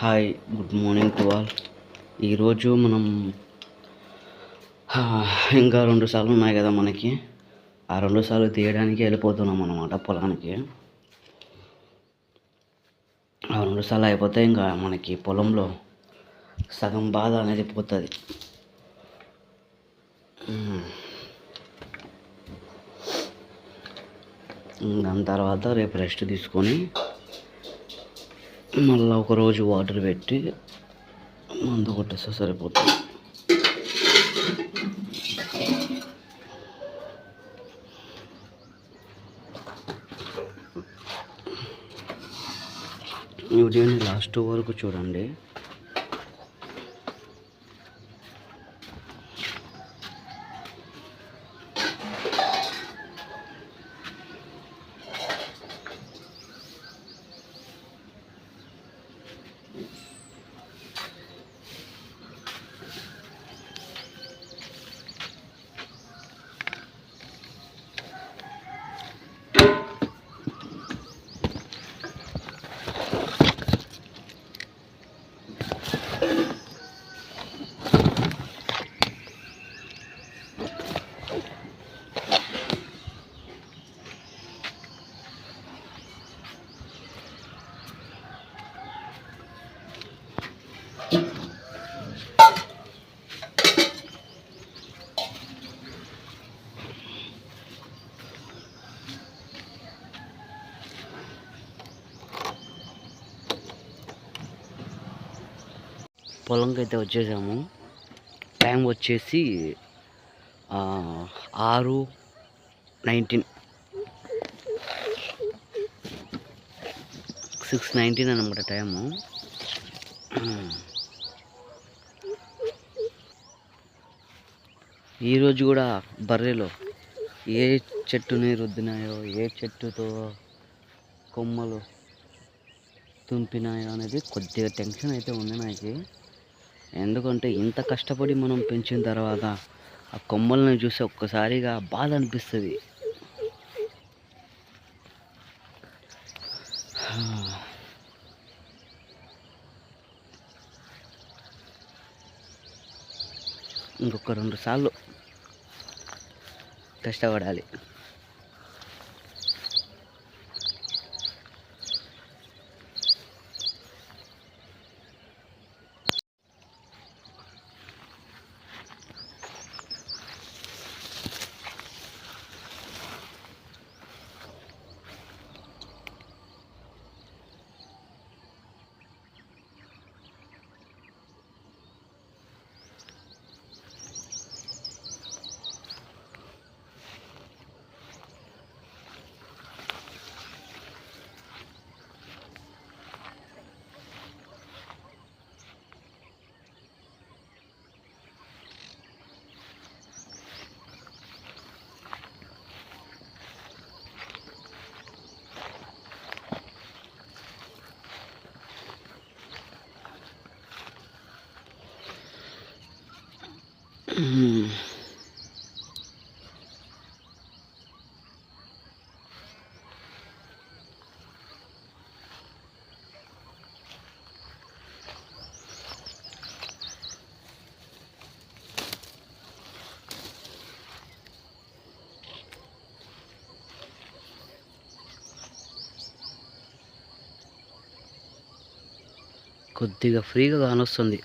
Hi good morning to all. ఈరోజు మనం ఇంకా రెండు సార్లు ఉన్నాయి కదా మనకి. ఆ రెండు సార్లు తీయడానికి వెళ్ళిపోతున్నాం అనమాట పొలానికి. ఆ రెండు సార్లు అయిపోతే ఇంకా మనకి పొలంలో సగం బాధ అనేది పోతుంది. దాని తర్వాత రేపు రెస్ట్ తీసుకొని మళ్ళీ ఒకరోజు వాటర్ పెట్టి మందు కొట్టేస్తే సరిపోతుంది. వీడియోని లాస్ట్ వరకు చూడండి. పొలంకి అయితే వచ్చేసాము. టైం వచ్చేసి ఆరు నైన్టీన్ సిక్స్ నైన్టీన్ అనమాట టైము ఈరోజు కూడా బర్రెలో ఏ చెట్టుని రుద్దినాయో ఏ చెట్టుతో కొమ్మలు తుంపినాయో అనేది కొద్దిగా టెన్షన్ అయితే ఉంది నాకు. ఎందుకంటే ఇంత కష్టపడి మనం పెంచిన తర్వాత ఆ కొమ్మలను చూసి ఒక్కసారిగా బాధ అనిపిస్తుంది. ఇంకొక రెండు సార్లు కష్టపడాలి. కొద్దిగా ఫ్రీగా కానొస్తుంది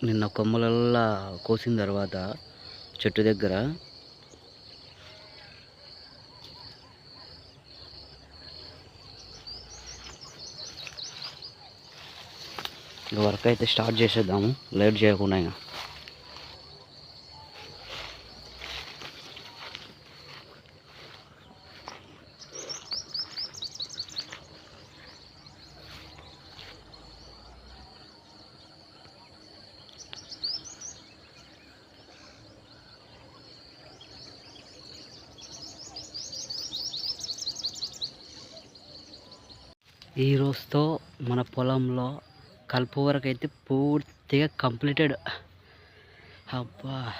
నిన్న కొమ్మలల్లా కోసిన తర్వాత చెట్టు దగ్గర ఇక వర్క్ అయితే స్టార్ట్ చేసేద్దాము. లేట్ చేయకుండా ఇంకా. ఈ రోజుతో మన పొలంలో కలుపు వరకు అయితే పూర్తిగా కంప్లీటెడ్. అబ్బా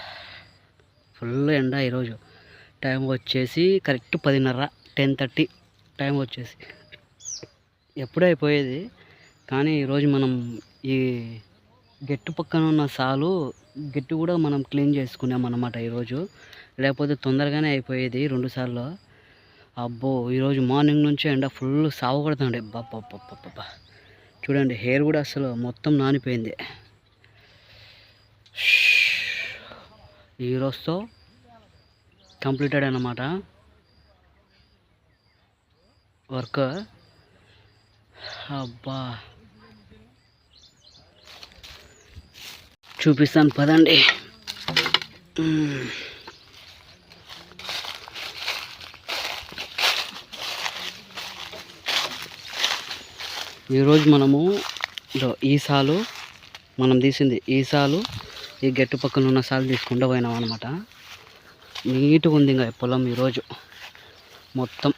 ఫుల్ ఎండ ఈరోజు. టైం వచ్చేసి కరెక్ట్ పదిన్నర టెన్ థర్టీ టైం వచ్చేసి. ఎప్పుడూ అయిపోయేది కానీ ఈరోజు మనం ఈ గెట్టు పక్కన ఉన్న సాలు గెట్టు కూడా మనం క్లీన్ చేసుకున్నాం అన్నమాట ఈరోజు. లేకపోతే తొందరగానే అయిపోయేది రెండు సార్లు. అబ్బో ఈరోజు మార్నింగ్ నుంచి ఎండ ఫుల్ సాగు కొడుతుండే చూడండి హెయిర్ కూడా అసలు మొత్తం నానిపోయింది. ఈరోజుతో కంప్లీటెడ్ అన్నమాట. వర్క్. అబ్బా. చూపిస్తాను పదండి. ఈరోజు మనము ఈసాలు ఈ సాలు మనం తీసింది ఈ సాలు ఈ గట్టు పక్కన ఉన్న సాలు తీసుకుంటూ పోయినాం అనమాట నీట్గా ఉంది ఇంకా పొలం ఈరోజు. మొత్తం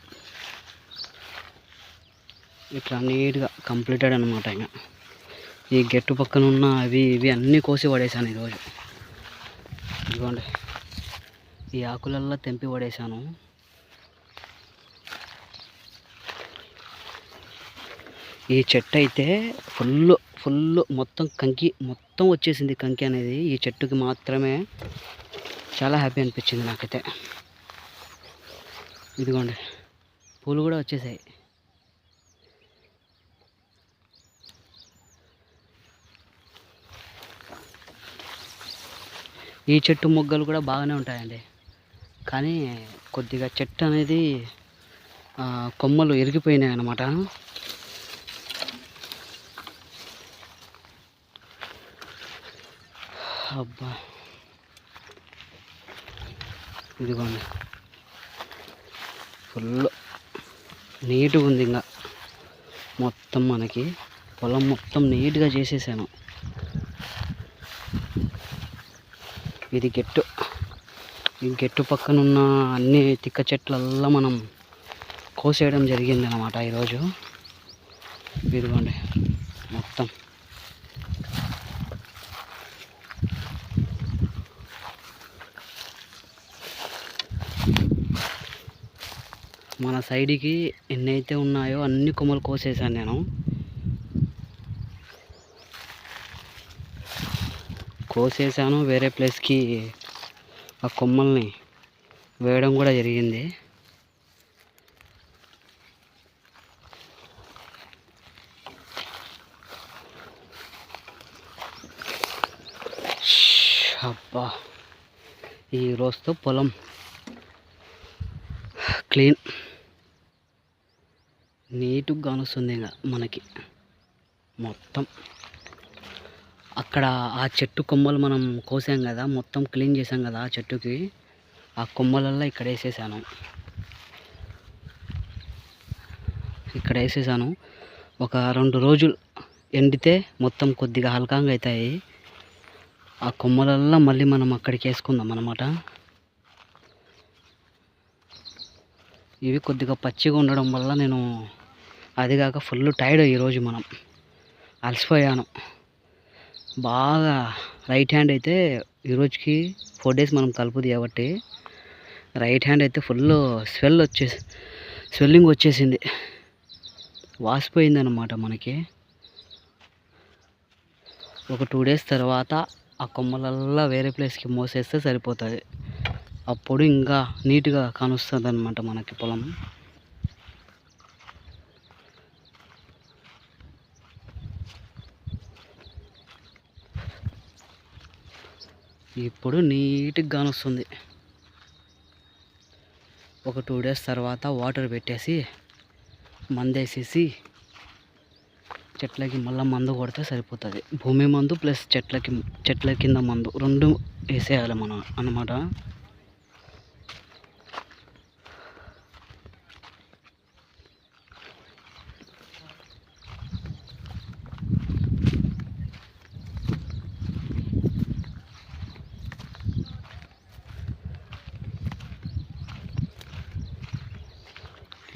ఇట్లా నీట్గా కంప్లీటెడ్ అనమాట ఇంకా. ఈ గట్టు పక్కన ఉన్న అవి ఇవి అన్నీ కోసి పడేసాను ఈరోజు. ఇదిగోండి. ఈ ఆకులల్లో తెంపి పడేసాను. ఈ చెట్టు అయితే ఫుల్ ఫుల్ మొత్తం కంకి మొత్తం వచ్చేసింది కంకి అనేది. ఈ చెట్టుకి మాత్రమే చాలా హ్యాపీ అనిపించింది నాకైతే. ఇదిగోండి పూలు కూడా వచ్చేసాయి. ఈ చెట్టు మొగ్గలు కూడా బాగానే ఉంటాయండి. కానీ కొద్దిగా చెట్టు అనేది కొమ్మలు ఇరిగిపోయినాయి అన్నమాట. అబ్బా. ఇదిగోండి. ఫుల్ నీట్గా ఉంది ఇంకా. మొత్తం మనకి పొలం మొత్తం నీట్గా చేసేసాను. ఇది గెట్టు. ఈ గెట్టు పక్కన ఉన్న అన్ని తిక్క చెట్లల్లా మనం కోసేయడం జరిగింది అనమాట ఈరోజు. ఇదిగోండి. మొత్తం. మన సైడ్కి ఎన్నైతే ఉన్నాయో అన్ని కొమ్మలు కోసేసాను నేను. కోసేసాను వేరే ప్లేస్కి ఆ కొమ్మల్ని వేయడం కూడా జరిగింది. అబ్బా! ఈ రోజుతో పొలం క్లీన్. నీట్గా కానొస్తుంది ఇంకా మనకి. మొత్తం. అక్కడ ఆ చెట్టు కొమ్మలు మనం కోసాం కదా మొత్తం క్లీన్ చేసాం కదా ఆ చెట్టుకి. ఆ కొమ్మలల్లో ఇక్కడ వేసేసాను. ఇక్కడ వేసేసాను. ఒక రెండు రోజులు ఎండితే మొత్తం కొద్దిగా హల్కంగా అవుతాయి ఆ కొమ్మలల్లో మళ్ళీ మనం అక్కడికి వేసుకుందాం అన్నమాట. ఇవి కొద్దిగా పచ్చిగా ఉండడం వల్ల నేను అది కాక ఫుల్ టైర్డ్ ఈరోజు మనం. అలసిపోయాను. బాగా రైట్ హ్యాండ్ అయితే ఈరోజుకి ఫోర్ డేస్ మనం కలుపుది కాబట్టి రైట్ హ్యాండ్ అయితే ఫుల్ స్వెల్ వచ్చేసి స్వెల్లింగ్ వచ్చేసింది. వాసిపోయింది అనమాట మనకి. ఒక టూ డేస్ తర్వాత ఆ కొమ్మలల్లా వేరే ప్లేస్కి మోసేస్తే సరిపోతుంది. అప్పుడు ఇంకా నీట్గా కానొస్తుంది అనమాట మనకి పొలం. ఇప్పుడు నీట్గా కానొస్తుంది. ఒక టూ డేస్ తర్వాత వాటర్ పెట్టేసి మందేసేసి చెట్లకి మళ్ళీ మందు కొడితే సరిపోతుంది. భూమి మందు ప్లస్ చెట్లకి చెట్ల కింద మందు రెండు వేసేయాలి మనం అన్నమాట.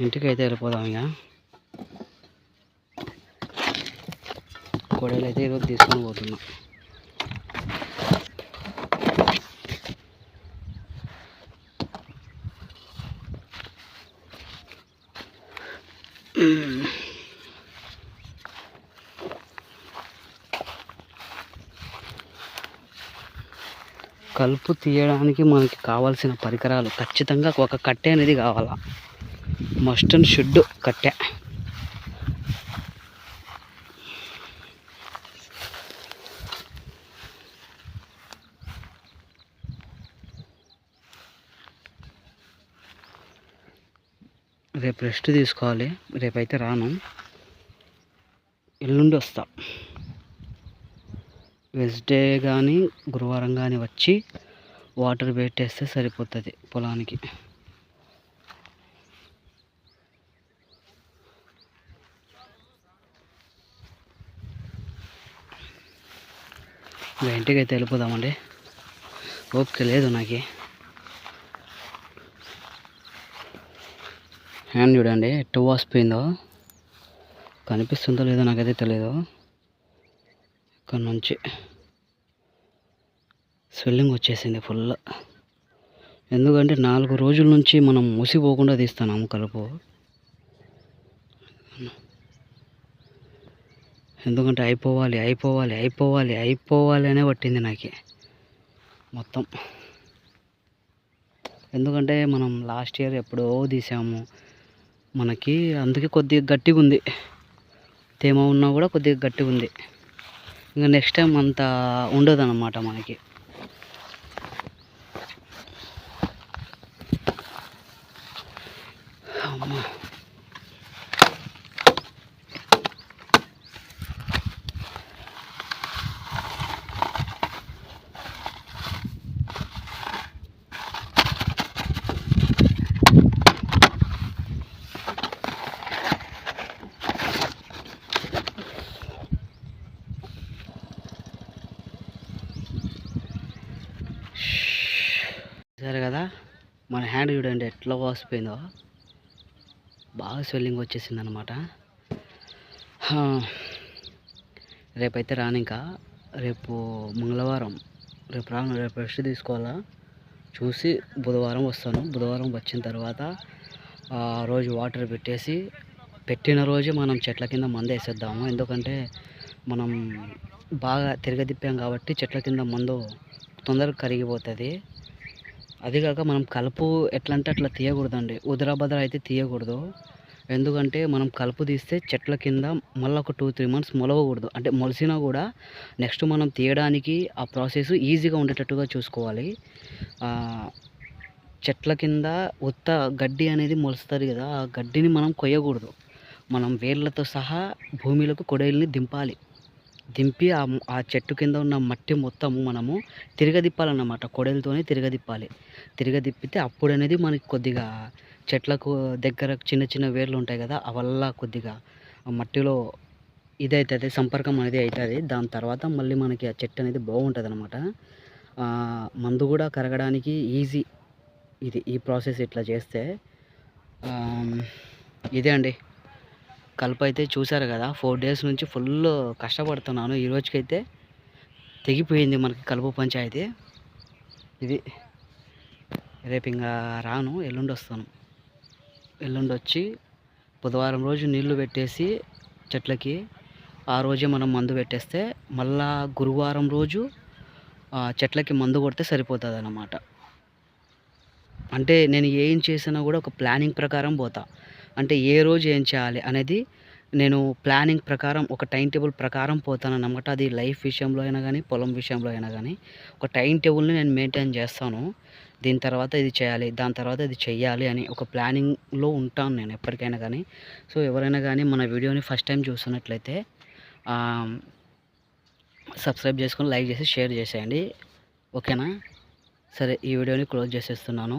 ఇంటికి అయితే వెళ్ళిపోదాం ఇక. కొడలు అయితే ఈరోజు తీసుకొని పోతున్నాం. కలుపు తీయడానికి మనకి కావాల్సిన పరికరాలు ఖచ్చితంగా ఒక కట్టె అనేది కావాలా? మస్ట్ అండ్ షుడ్ కట్టా. రేపు రెస్ట్ తీసుకోవాలి. రేపైతే రాను. ఎల్లుండి వస్తా. వెన్స్డే కానీ గురువారం కానీ వచ్చి వాటర్ పెట్టేస్తే సరిపోతుంది పొలానికి. ఇంకా ఇంటికి అయితే వెళ్ళిపోదామండి. ఓపిక లేదు నాకు. హ్యాండ్ చూడండి ఎట్టు వాసిపోయిందో కనిపిస్తుందో లేదో నాకైతే తెలియదు ఇక్కడ నుంచి స్వెల్లింగ్ వచ్చేసింది ఫుల్. ఎందుకంటే నాలుగు రోజుల నుంచి మనం మూసిపోకుండా తీస్తున్నాము కలుపు. ఎందుకంటే అయిపోవాలి అయిపోవాలి అయిపోవాలి అయిపోవాలి అనే పట్టింది నాకు. మొత్తం. ఎందుకంటే మనం లాస్ట్ ఇయర్ ఎప్పుడో తీసాము. మనకి అందుకే కొద్దిగా గట్టిగా ఉంది. తేమ ఉన్నా కూడా కొద్దిగా గట్టిగా ఉంది. ఇంకా నెక్స్ట్ టైం అంత ఉండదు అన్నమాట మనకి అమ్మా సరే కదా మన హ్యాండ్ చూడండి ఎట్లా వాసిపోయిందో. బాగా స్వెల్లింగ్ వచ్చేసింది అనమాట రేపైతే రాను ఇంకా. రేపు మంగళవారం రేపు రాను రేపు రెస్ట్ తీసుకోవాలా? చూసి బుధవారం వస్తాను. బుధవారం వచ్చిన తర్వాత ఆ రోజు వాటర్ పెట్టేసి పెట్టిన రోజే మనం చెట్ల కింద మందు వేసేద్దాము. ఎందుకంటే మనం బాగా తిరగదిప్పాం కాబట్టి చెట్ల కింద మందు తొందరగా కరిగిపోతుంది. అదిగాక మనం కలుపు ఎట్లా అంటే అట్లా తీయకూడదండి. ఉదరాబద్ర అయితే తీయకూడదు. ఎందుకంటే మనం కలుపు తీస్తే చెట్ల కింద మళ్ళీ ఒక టూ త్రీ మంత్స్ మొలవకూడదు. అంటే మొలిసినా కూడా నెక్స్ట్ మనం తీయడానికి ఆ ప్రాసెస్ ఈజీగా ఉండేటట్టుగా చూసుకోవాలి. చెట్ల కింద ఉత్త గడ్డి అనేది మొలుస్తుంది కదా ఆ గడ్డిని మనం కొయ్యకూడదు. మనం వేర్లతో సహా భూమిలోకి కొడైల్ని దింపాలి. దింపి ఆ ఆ చెట్టు కింద ఉన్న మట్టి మొత్తము మనము తిరగదిప్పాలన్నమాట కొడలతోనే తిరగదిప్పాలి. తిరగదిప్పితే అప్పుడు అనేది మనకి కొద్దిగా చెట్లకు దగ్గర చిన్న చిన్న వేర్లు ఉంటాయి కదా అవల్ల కొద్దిగా ఆ మట్టిలో ఇదైతుంది సంపర్కం అనేది అవుతుంది దాని తర్వాత మళ్ళీ మనకి ఆ చెట్టు అనేది బాగుంటుంది అనమాట మందు కూడా కరగడానికి ఈజీ ఇది ఈ ప్రాసెస్ ఇట్లా చేస్తే. ఇదే అండి. కలుపు అయితే చూసారు కదా ఫోర్ డేస్ నుంచి ఫుల్ కష్టపడుతున్నాను. ఈ రోజుకైతే తెగిపోయింది మనకి కలుపు పంచాయతీ. ఇది రేపు ఇంకా రాను ఎల్లుండి వస్తాను. ఎల్లుండి వచ్చి బుధవారం రోజు నీళ్ళు పెట్టేసి చెట్లకి ఆ రోజే మనం మందు పెట్టేస్తే మళ్ళా గురువారం రోజు చెట్లకి మందు కొడితే సరిపోతుంది అన్నమాట అంటే నేను ఏం చేసినా కూడా ఒక ప్లానింగ్ ప్రకారం పోతా. అంటే ఏ రోజు ఏం చేయాలి అనేది నేను ప్లానింగ్ ప్రకారం ఒక టైం టేబుల్ ప్రకారం పోతాను అన్నమాట. అది లైఫ్ విషయంలో అయినా కానీ పొలం విషయంలో అయినా కానీ ఒక టైం టేబుల్ని నేను మెయింటైన్ చేస్తాను. దీని తర్వాత ఇది చేయాలి దాని తర్వాత ఇది చేయాలి అని ఒక ప్లానింగ్లో ఉంటాను నేను ఎప్పటికైనా కానీ సో ఎవరైనా కానీ మన వీడియోని ఫస్ట్ టైం చూస్తున్నట్లయితే సబ్స్క్రైబ్ చేసుకొని లైక్ చేసి షేర్ చేసేయండి. ఓకేనా? సరే ఈ వీడియోని క్లోజ్ చేసేస్తున్నాను.